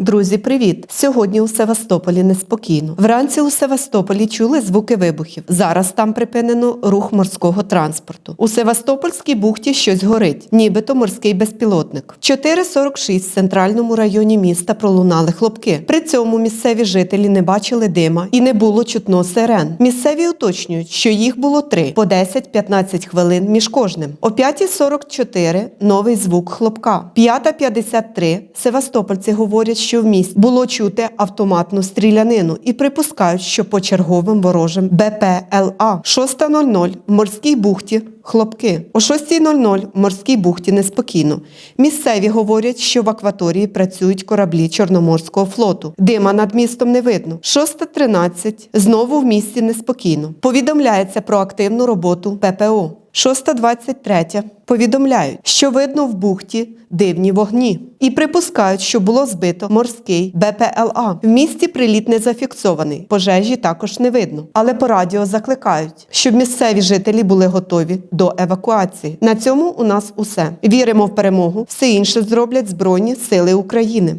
Друзі, привіт! Сьогодні у Севастополі неспокійно. Вранці у Севастополі чули звуки вибухів. Зараз там припинено рух морського транспорту. У Севастопольській бухті щось горить, нібито морський безпілотник. В 4.46 в центральному районі міста пролунали хлопки. При цьому місцеві жителі не бачили дима і не було чутно сирен. Місцеві уточнюють, що їх було три по 10-15 хвилин між кожним. О 5.44 новий звук хлопка. 5.53 Севастопольці говорять, що в місті було чути автоматну стрілянину і припускають, що по черговим ворожим БПЛА. 6.00 в морській бухті хлопки. О 6.00 в морській бухті неспокійно. Місцеві говорять, що в акваторії працюють кораблі Чорноморського флоту. Дима над містом не видно. 6.13 знову в місті неспокійно. Повідомляється про активну роботу ППО. 6.23 повідомляють, що видно в бухті дивні вогні і припускають, що було збито морський БПЛА. В місті приліт не зафіксований, пожежі також не видно. Але по радіо закликають, щоб місцеві жителі були готові до евакуації. На цьому у нас усе. Віримо в перемогу. Все інше зроблять Збройні Сили України.